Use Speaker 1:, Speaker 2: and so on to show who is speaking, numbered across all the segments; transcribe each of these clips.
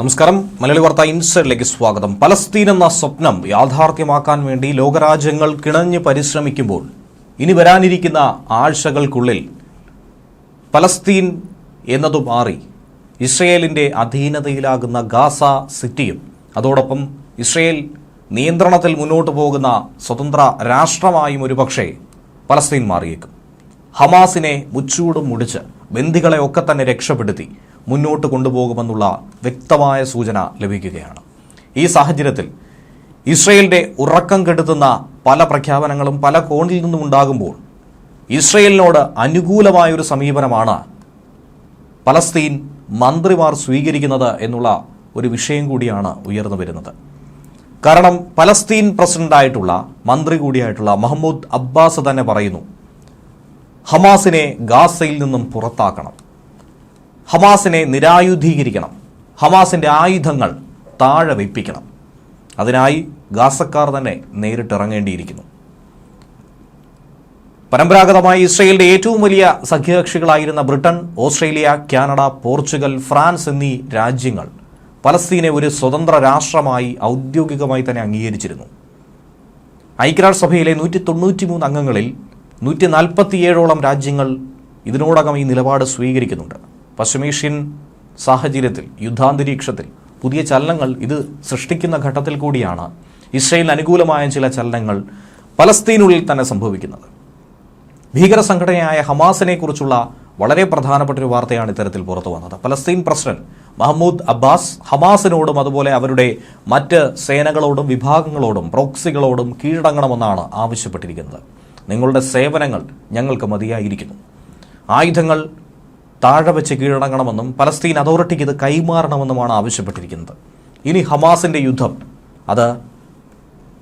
Speaker 1: നമസ്കാരം മലയാളി വാർത്ത ഇൻസൈഡിലേക്ക് സ്വാഗതം പലസ്തീൻ എന്ന സ്വപ്നം യാഥാർത്ഥ്യമാക്കാൻ വേണ്ടി ലോകരാജ്യങ്ങൾ കിണഞ്ഞ് പരിശ്രമിക്കുമ്പോൾ ഇനി വരാനിരിക്കുന്ന ആഴ്ചകൾക്കുള്ളിൽ പലസ്തീൻ എന്നതു മാറി ഇസ്രയേലിൻ്റെ അധീനതയിലാകുന്ന ഗാസ സിറ്റിയും അതോടൊപ്പം ഇസ്രയേൽ നിയന്ത്രണത്തിൽ മുന്നോട്ട് പോകുന്ന സ്വതന്ത്ര രാഷ്ട്രമായും ഒരുപക്ഷെ പലസ്തീൻ മാറിയേക്കും ഹമാസിനെ മുച്ചൂടും മുടിച്ച് ബന്ദികളെ ഒക്കെ തന്നെ രക്ഷപ്പെടുത്തി മുന്നോട്ട് കൊണ്ടുപോകുമെന്നുള്ള വ്യക്തമായ സൂചന ലഭിക്കുകയാണ് ഈ സാഹചര്യത്തിൽ ഇസ്രയേലിൻ്റെ ഉറക്കം കെടുത്തുന്ന പല പ്രഖ്യാപനങ്ങളും പല കോണിൽ നിന്നും ഉണ്ടാകുമ്പോൾ ഇസ്രയേലിനോട് അനുകൂലമായൊരു സമീപനമാണ് പലസ്തീൻ മന്ത്രിമാർ സ്വീകരിക്കുന്നത് എന്നുള്ള ഒരു വിഷയം കൂടിയാണ് ഉയർന്നു വരുന്നത് കാരണം പലസ്തീൻ പ്രസിഡന്റായിട്ടുള്ള മന്ത്രി കൂടിയായിട്ടുള്ള മഹമ്മൂദ് അബ്ബാസ് തന്നെ പറയുന്നു ഹമാസിനെ ഗാസയിൽ നിന്നും പുറത്താക്കണം ഹമാസിനെ നിരായുധീകരിക്കണം ഹമാസിൻ്റെ ആയുധങ്ങൾ താഴെ വെപ്പിക്കണം അതിനായി ഗാസക്കാർ തന്നെ നേരിട്ടിറങ്ങേണ്ടിയിരിക്കുന്നു പരമ്പരാഗതമായി ഇസ്രയേലിൻ്റെ ഏറ്റവും വലിയ സഖ്യകക്ഷികളായിരുന്ന Britain Australia Canada Portugal France എന്നീ രാജ്യങ്ങൾ പലസ്തീനെ ഒരു സ്വതന്ത്ര രാഷ്ട്രമായി ഔദ്യോഗികമായി തന്നെ അംഗീകരിച്ചിരുന്നു ഐക്യരാഷ്ട്രസഭയിലെ നൂറ്റി മൂന്ന് അംഗങ്ങളിൽ നൂറ്റി നാൽപ്പത്തിയേഴോളം രാജ്യങ്ങൾ ഇതിനോടകം ഈ നിലപാട് സ്വീകരിക്കുന്നുണ്ട് പശ്ചിമേഷ്യൻ സാഹചര്യത്തിൽ യുദ്ധാന്തരീക്ഷത്തിൽ പുതിയ ചലനങ്ങൾ ഇത് സൃഷ്ടിക്കുന്ന ഘട്ടത്തിൽ കൂടിയാണ് ഇസ്രയേലിന് അനുകൂലമായ ചില ചലനങ്ങൾ പലസ്തീനുള്ളിൽ തന്നെ സംഭവിക്കുന്നത് ഭീകര സംഘടനയായ ഹമാസിനെ കുറിച്ചുള്ള വളരെ പ്രധാനപ്പെട്ടൊരു വാർത്തയാണ് ഇത്തരത്തിൽ പുറത്തു വന്നത് പലസ്തീൻ പ്രസിഡന്റ് മഹമ്മൂദ് അബ്ബാസ് ഹമാസിനോടും അതുപോലെ അവരുടെ മറ്റ് സേനകളോടും വിഭാഗങ്ങളോടും പ്രോക്സികളോടും കീഴടങ്ങണമെന്നാണ് ആവശ്യപ്പെട്ടിരിക്കുന്നത് നിങ്ങളുടെ സേവനങ്ങൾ ഞങ്ങൾക്ക് മതിയായിരിക്കുന്നു ആയുധങ്ങൾ താഴെ വെച്ച് കീഴടങ്ങണമെന്നും പലസ്തീൻ അതോറിറ്റിക്ക് ഇത് കൈമാറണമെന്നുമാണ് ആവശ്യപ്പെട്ടിരിക്കുന്നത് ഇനി ഹമാസിൻ്റെ യുദ്ധം അത്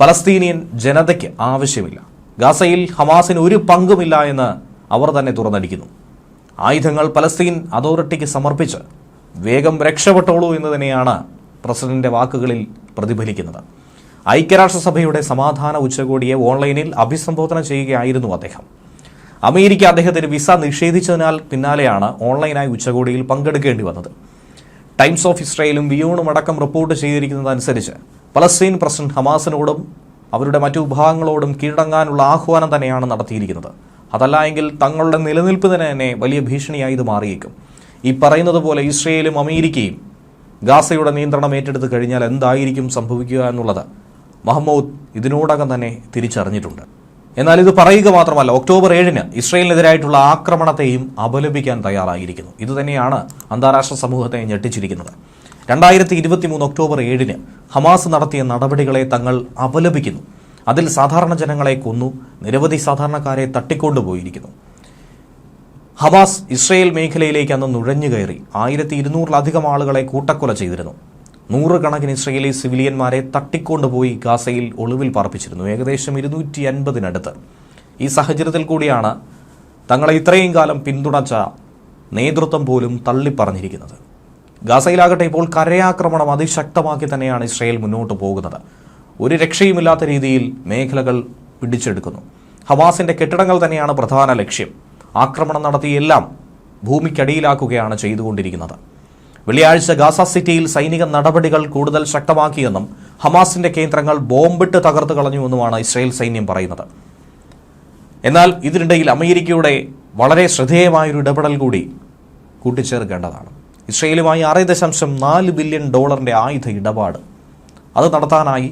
Speaker 1: പലസ്തീനിയൻ ജനതയ്ക്ക് ആവശ്യമില്ല ഗാസയിൽ ഹമാസിന് ഒരു പങ്കുമില്ല എന്ന് അവർ തന്നെ തുറന്നടിക്കുന്നു ആയുധങ്ങൾ പലസ്തീൻ അതോറിറ്റിക്ക് സമർപ്പിച്ച് വേഗം രക്ഷപ്പെട്ടോളൂ എന്ന് തന്നെയാണ് പ്രസിഡന്റിന്റെ വാക്കുകളിൽ പ്രതിഫലിക്കുന്നത് ഐക്യരാഷ്ട്രസഭയുടെ സമാധാന ഉച്ചകോടിയെ ഓൺലൈനിൽ അഭിസംബോധന ചെയ്യുകയായിരുന്നു അദ്ദേഹം അമേരിക്ക അദ്ദേഹത്തിന് വിസ നിഷേധിച്ചതിനാൽ പിന്നാലെയാണ് ഓൺലൈനായി ഉച്ചകോടിയിൽ പങ്കെടുക്കേണ്ടി വന്നത് ടൈംസ് ഓഫ് ഇസ്രയേലും വിയോണും അടക്കം റിപ്പോർട്ട് ചെയ്തിരിക്കുന്നതനുസരിച്ച് പലസ്തീൻ പ്രസിഡന്റ് ഹമാസിനോടും അവരുടെ മറ്റു വിഭാഗങ്ങളോടും കീഴടങ്ങാനുള്ള ആഹ്വാനം തന്നെയാണ് നടത്തിയിരിക്കുന്നത് അതല്ല എങ്കിൽ തങ്ങളുടെ നിലനിൽപ്പ് തന്നെ വലിയ ഭീഷണിയായി ഇത് മാറിയേക്കും ഈ പറയുന്നത് പോലെ ഇസ്രയേലും അമേരിക്കയും ഗാസയുടെ നിയന്ത്രണം ഏറ്റെടുത്ത് കഴിഞ്ഞാൽ എന്തായിരിക്കും സംഭവിക്കുക എന്നുള്ളത് മഹമ്മൂദ് ഇതിനോടകം തന്നെ തിരിച്ചറിഞ്ഞിട്ടുണ്ട് എന്നാൽ ഇത് പറയുക മാത്രമല്ല ഒക്ടോബർ ഏഴിന് ഇസ്രയേലിനെതിരായിട്ടുള്ള ആക്രമണത്തെയും അപലപിക്കാൻ തയ്യാറായിരിക്കുന്നു ഇതുതന്നെയാണ് അന്താരാഷ്ട്ര സമൂഹത്തെ ഞെട്ടിച്ചിരിക്കുന്നത് രണ്ടായിരത്തി ഇരുപത്തി മൂന്ന് ഒക്ടോബർ ഏഴിന് ഹമാസ് നടത്തിയ നടപടികളെ തങ്ങൾ അപലപിക്കുന്നു അതിൽ സാധാരണ ജനങ്ങളെ കൊന്നു നിരവധി സാധാരണക്കാരെ തട്ടിക്കൊണ്ടുപോയിരിക്കുന്നു ഹമാസ് ഇസ്രയേൽ മേഖലയിലേക്ക് അന്ന് നുഴഞ്ഞു കയറി ആയിരത്തി ഇരുന്നൂറിലധികം ആളുകളെ കൂട്ടക്കൊല ചെയ്തിരുന്നു നൂറുകണക്കിന് ഇസ്രയേലി സിവിലിയന്മാരെ തട്ടിക്കൊണ്ടുപോയി ഗാസയിൽ ഒളിവിൽ പാർപ്പിച്ചിരുന്നു ഏകദേശം ഇരുന്നൂറ്റി അൻപതിനടുത്ത് ഈ സാഹചര്യത്തിൽ കൂടിയാണ് തങ്ങളെ ഇത്രയും കാലം പിന്തുണച്ച നേതൃത്വം പോലും തള്ളിപ്പറഞ്ഞിരിക്കുന്നത് ഗാസയിലാകട്ടെ ഇപ്പോൾ കരയാക്രമണം അതിശക്തമാക്കി തന്നെയാണ് ഇസ്രയേൽ മുന്നോട്ട് പോകുന്നത് ഒരു രക്ഷയുമില്ലാത്ത രീതിയിൽ മേഖലകൾ പിടിച്ചെടുക്കുന്നു ഹവാസിന്റെ കെട്ടിടങ്ങൾ തന്നെയാണ് പ്രധാന ലക്ഷ്യം ആക്രമണം നടത്തിയെല്ലാം ഭൂമിക്കടിയിലാക്കുകയാണ് ചെയ്തുകൊണ്ടിരിക്കുന്നത് വെള്ളിയാഴ്ച ഗാസ സിറ്റിയിൽ സൈനിക നടപടികൾ കൂടുതൽ ശക്തമാക്കിയെന്നും ഹമാസിന്റെ കേന്ദ്രങ്ങൾ ബോംബിട്ട് തകർത്തു കളഞ്ഞുവെന്നുമാണ് ഇസ്രയേൽ സൈന്യം പറയുന്നത് എന്നാൽ ഇതിനിടയിൽ അമേരിക്കയുടെ വളരെ ശ്രദ്ധേയമായൊരു ഇടപെടൽ കൂടി കൂട്ടിച്ചേർക്കേണ്ടതാണ് ഇസ്രയേലുമായി ആറ് ദശാംശം നാല് ബില്യൺ ഡോളറിൻ്റെ ആയുധ ഇടപാട് അത് നടത്താനായി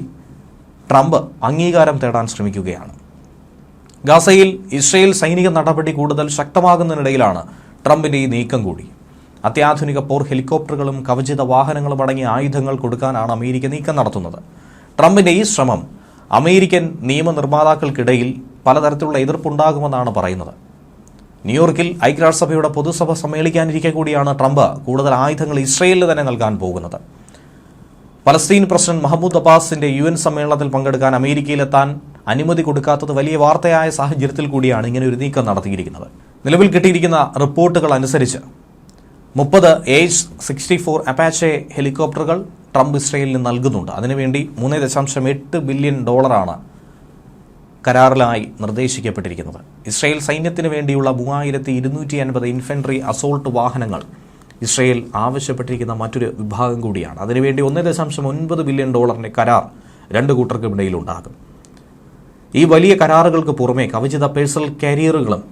Speaker 1: ട്രംപ് അംഗീകാരം തേടാൻ ശ്രമിക്കുകയാണ് ഗാസയിൽ ഇസ്രയേൽ സൈനിക നടപടി കൂടുതൽ ശക്തമാകുന്നതിനിടയിലാണ് ട്രംപിൻ്റെ ഈ നീക്കം കൂടി അത്യാധുനിക പോർ ഹെലികോപ്റ്ററുകളും കവചിത വാഹനങ്ങളും അടങ്ങിയ ആയുധങ്ങൾ കൊടുക്കാനാണ് അമേരിക്ക നീക്കം നടത്തുന്നത് ട്രംപിന്റെ ഈ ശ്രമം അമേരിക്കൻ നിയമനിർമ്മാതാക്കൾക്കിടയിൽ പലതരത്തിലുള്ള എതിർപ്പുണ്ടാകുമെന്നാണ് പറയുന്നത് ന്യൂയോർക്കിൽ ഐക്യരാഷ്ട്രസഭയുടെ പൊതുസഭ സമ്മേളിക്കാനിരിക്കെ കൂടിയാണ് ട്രംപ് കൂടുതൽ ആയുധങ്ങൾ ഇസ്രയേലിന് തന്നെ നൽകാൻ പോകുന്നത് പലസ്തീൻ പ്രസിഡന്റ് മഹമ്മൂദ് അബ്ബാസിന്റെ യു എൻ സമ്മേളനത്തിൽ പങ്കെടുക്കാൻ അമേരിക്കയിലെത്താൻ അനുമതി കൊടുക്കാത്തത് വലിയ വാർത്തയായ സാഹചര്യത്തിൽ കൂടിയാണ് ഇങ്ങനെ ഒരു നീക്കം നടത്തിയിരിക്കുന്നത് നിലവിൽ കിട്ടിയിരിക്കുന്ന റിപ്പോർട്ടുകൾ അനുസരിച്ച് മുപ്പത് എയ്ച്ച് സിക്സ്റ്റി ഫോർ അപ്പാച്ചെ ഹെലികോപ്റ്ററുകൾ ട്രംപ് ഇസ്രയേലിന് നൽകുന്നുണ്ട് അതിനുവേണ്ടി മൂന്ന് ദശാംശം എട്ട് ബില്യൺ ഡോളറാണ് കരാറിലായി നിർദ്ദേശിക്കപ്പെട്ടിരിക്കുന്നത് ഇസ്രയേൽ സൈന്യത്തിന് വേണ്ടിയുള്ള മൂവായിരത്തി ഇരുന്നൂറ്റി അൻപത് ഇൻഫൻട്രി അസോൾട്ട് വാഹനങ്ങൾ ഇസ്രയേൽ ആവശ്യപ്പെട്ടിരിക്കുന്ന മറ്റൊരു വിഭാഗം കൂടിയാണ് അതിനുവേണ്ടി ഒന്നേ ദശാംശം ഒൻപത് ബില്യൺ ഡോളറിൻ്റെ കരാർ രണ്ട് കൂട്ടർക്കും ഉണ്ടാകും ഈ വലിയ കരാറുകൾക്ക് പുറമെ കവചിത പേഴ്സണൽ കരിയറുകളും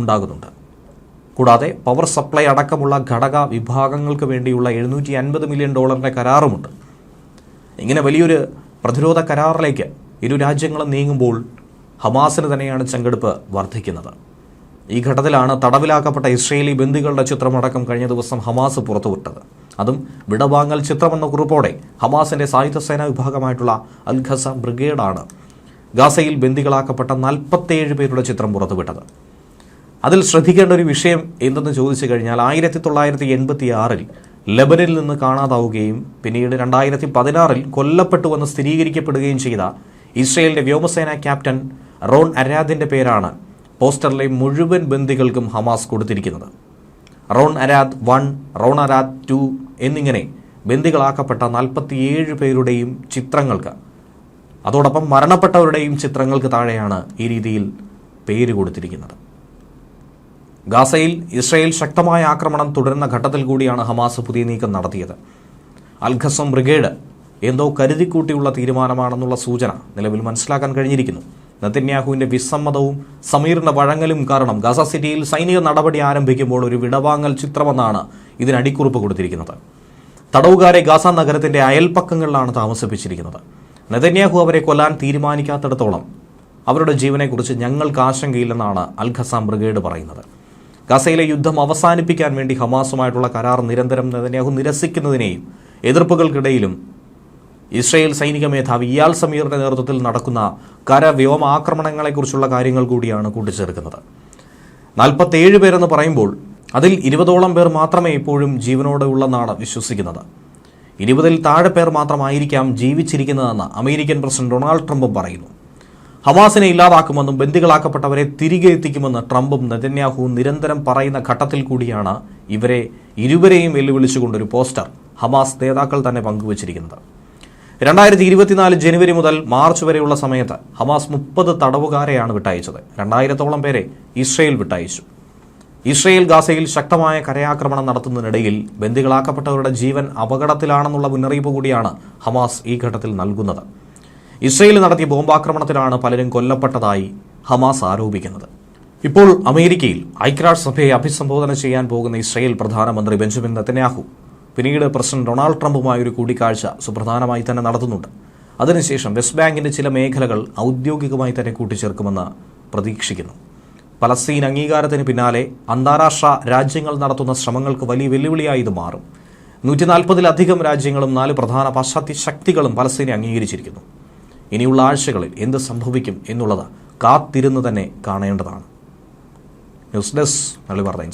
Speaker 1: ഉണ്ടാകുന്നുണ്ട് കൂടാതെ പവർ സപ്ലൈ അടക്കമുള്ള ഘടക വിഭാഗങ്ങൾക്ക് വേണ്ടിയുള്ള എഴുന്നൂറ്റി അൻപത് മില്യൺ ഡോളറിൻ്റെ കരാറുമുണ്ട് ഇങ്ങനെ വലിയൊരു പ്രതിരോധ കരാറിലേക്ക് ഇരു രാജ്യങ്ങളും നീങ്ങുമ്പോൾ ഹമാസിന് തന്നെയാണ് ചങ്കെടുപ്പ് വർദ്ധിക്കുന്നത് ഈ ഘട്ടത്തിലാണ് തടവിലാക്കപ്പെട്ട ഇസ്രയേലി ബന്ദികളുടെ ചിത്രമടക്കം കഴിഞ്ഞ ദിവസം ഹമാസ് പുറത്തുവിട്ടത് അതും വിടവാങ്ങൽ ചിത്രമെന്ന കുറിപ്പോടെ ഹമാസിന്റെ സായുധ സേനാ വിഭാഗമായിട്ടുള്ള അൽ ഖസ ബ്രിഗേഡാണ് ഗാസയിൽ ബന്ദികളാക്കപ്പെട്ട നാൽപ്പത്തേഴ് പേരുടെ ചിത്രം പുറത്തുവിട്ടത് അതിൽ ശ്രദ്ധിക്കേണ്ട ഒരു വിഷയം എന്തെന്ന് ചോദിച്ചു കഴിഞ്ഞാൽ ആയിരത്തി തൊള്ളായിരത്തി എൺപത്തി ആറിൽ ലബനിൽ നിന്ന് കാണാതാവുകയും പിന്നീട് രണ്ടായിരത്തി പതിനാറിൽ കൊല്ലപ്പെട്ടുവെന്ന് സ്ഥിരീകരിക്കപ്പെടുകയും ചെയ്ത ഇസ്രയേലിൻ്റെ വ്യോമസേന ക്യാപ്റ്റൻ റോൺ അരാദിൻ്റെ പേരാണ് പോസ്റ്ററിലെ മുഴുവൻ ബന്ദികൾക്കും ഹമാസ് കൊടുത്തിരിക്കുന്നത് Ron Arad one Ron Arad two എന്നിങ്ങനെ ബന്ദികളാക്കപ്പെട്ട നാൽപ്പത്തിയേഴ് പേരുടെയും ചിത്രങ്ങൾക്ക് അതോടൊപ്പം മരണപ്പെട്ടവരുടെയും ചിത്രങ്ങൾക്ക് താഴെയാണ് ഈ രീതിയിൽ പേര് കൊടുത്തിരിക്കുന്നത് ഗാസയിൽ ഇസ്രയേൽ ശക്തമായ ആക്രമണം തുടരുന്ന ഘട്ടത്തിൽ കൂടിയാണ് ഹമാസ് പുതിയ നീക്കം നടത്തിയത് അൽഖസം ബ്രിഗേഡ് എന്തോ കരുതിക്കൂട്ടിയുള്ള തീരുമാനമാണെന്നുള്ള സൂചന നിലവിൽ മനസ്സിലാക്കാൻ കഴിഞ്ഞിരിക്കുന്നു നത്തന്യാഹുവിൻ്റെ വിസമ്മതവും സമീറിൻ്റെ വഴങ്ങലും കാരണം ഗസ സിറ്റിയിൽ സൈനിക നടപടി ആരംഭിക്കുമ്പോൾ ഒരു വിടവാങ്ങൽ ചിത്രമെന്നാണ് ഇതിനടിക്കുറിപ്പ് കൊടുത്തിരിക്കുന്നത് തടവുകാരെ ഗാസ നഗരത്തിൻ്റെ അയൽപ്പക്കങ്ങളിലാണ് താമസിപ്പിച്ചിരിക്കുന്നത് നെതന്യാഹു അവരെ കൊല്ലാൻ തീരുമാനിക്കാത്തിടത്തോളം അവരുടെ ജീവനെക്കുറിച്ച് ഞങ്ങൾക്ക് ആശങ്കയില്ലെന്നാണ് അൽഖസാം ബ്രിഗേഡ് പറയുന്നത് ഗസയിലെ യുദ്ധം അവസാനിപ്പിക്കാൻ വേണ്ടി ഹമാസുമായിട്ടുള്ള കരാർ നിരന്തരം നെതന്യാഹു നിരസിക്കുന്നതിനെയും എതിർപ്പുകൾക്കിടയിലും ഇസ്രയേൽ സൈനിക മേധാവി ഇയാൾ സമീറിന്റെ നേതൃത്വത്തിൽ നടക്കുന്ന കര വ്യോമ ആക്രമണങ്ങളെക്കുറിച്ചുള്ള കാര്യങ്ങൾ കൂടിയാണ് കൂട്ടിച്ചേർക്കുന്നത് നാൽപ്പത്തേഴ് പേരെന്ന് പറയുമ്പോൾ അതിൽ ഇരുപതോളം പേർ മാത്രമേ ഇപ്പോഴും ജീവനോടെ ഉള്ളെന്നാണ് വിശ്വസിക്കുന്നത് ഇരുപതിൽ താഴെ പേർ മാത്രമായിരിക്കാം ജീവിച്ചിരിക്കുന്നതെന്ന് അമേരിക്കൻ പ്രസിഡന്റ് ഡൊണാൾഡ് ട്രംപ് പറയുന്നു ഹമാസിനെ ഇല്ലാതാക്കുമെന്നും ബന്ദികളാക്കപ്പെട്ടവരെ തിരികെ എത്തിക്കുമെന്ന് ട്രംപും നെതന്യാഹുവും നിരന്തരം പറയുന്ന ഘട്ടത്തിൽ കൂടിയാണ് ഇവരെ ഇരുവരെയും വെല്ലുവിളിച്ചുകൊണ്ടൊരു പോസ്റ്റർ ഹമാസ് നേതാക്കൾ തന്നെ പങ്കുവച്ചിരിക്കുന്നത് രണ്ടായിരത്തി ഇരുപത്തിനാല് ജനുവരി മുതൽ മാർച്ച് വരെയുള്ള സമയത്ത് ഹമാസ് മുപ്പത് തടവുകാരെയാണ് വിട്ടയച്ചത് രണ്ടായിരത്തോളം പേരെ ഇസ്രയേൽ വിട്ടയച്ചു ഇസ്രയേൽ ഗാസയിൽ ശക്തമായ കരയാക്രമണം നടത്തുന്നതിനിടയിൽ ബന്ദികളാക്കപ്പെട്ടവരുടെ ജീവൻ അപകടത്തിലാണെന്നുള്ള മുന്നറിയിപ്പ് കൂടിയാണ് ഹമാസ് ഈ ഘട്ടത്തിൽ നൽകുന്നത് ഇസ്രയേൽ നടത്തിയ ബോംബാക്രമണത്തിലാണ് പലരും കൊല്ലപ്പെട്ടതായി ഹമാസ് ആരോപിക്കുന്നത് ഇപ്പോൾ അമേരിക്കയിൽ ഐക്യരാഷ്ട്രസഭയെ അഭിസംബോധന ചെയ്യാൻ പോകുന്ന ഇസ്രയേൽ പ്രധാനമന്ത്രി ബെഞ്ചമിൻ നെത്തന്യാഹു പിന്നീട് പ്രസിഡന്റ് ഡൊണാൾഡ് ട്രംപുമായി ഒരു കൂടിക്കാഴ്ച സുപ്രധാനമായി തന്നെ നടത്തുന്നുണ്ട് അതിനുശേഷം വെസ്റ്റ് ബാങ്കിന്റെ ചില മേഖലകൾ ഔദ്യോഗികമായി തന്നെ കൂട്ടിച്ചേർക്കുമെന്ന് പ്രതീക്ഷിക്കുന്നു പലസ്തീൻ അംഗീകാരത്തിന് പിന്നാലെ അന്താരാഷ്ട്ര രാജ്യങ്ങൾ നടത്തുന്ന ശ്രമങ്ങൾക്ക് വലിയ വെല്ലുവിളിയായി ഇത് മാറും നൂറ്റി നാൽപ്പതിലധികം രാജ്യങ്ങളും നാല് പ്രധാന പാശ്ചാത്യ ശക്തികളും പലസ്തീനെ അംഗീകരിച്ചിരിക്കുന്നു ഇനിയുള്ള ആഴ്ചകളിൽ എന്ത് സംഭവിക്കും എന്നുള്ളത് കാത്തിരുന്ന് തന്നെ കാണേണ്ടതാണ് ന്യൂസ് ഡെസ്ക് നളി വാർത്ത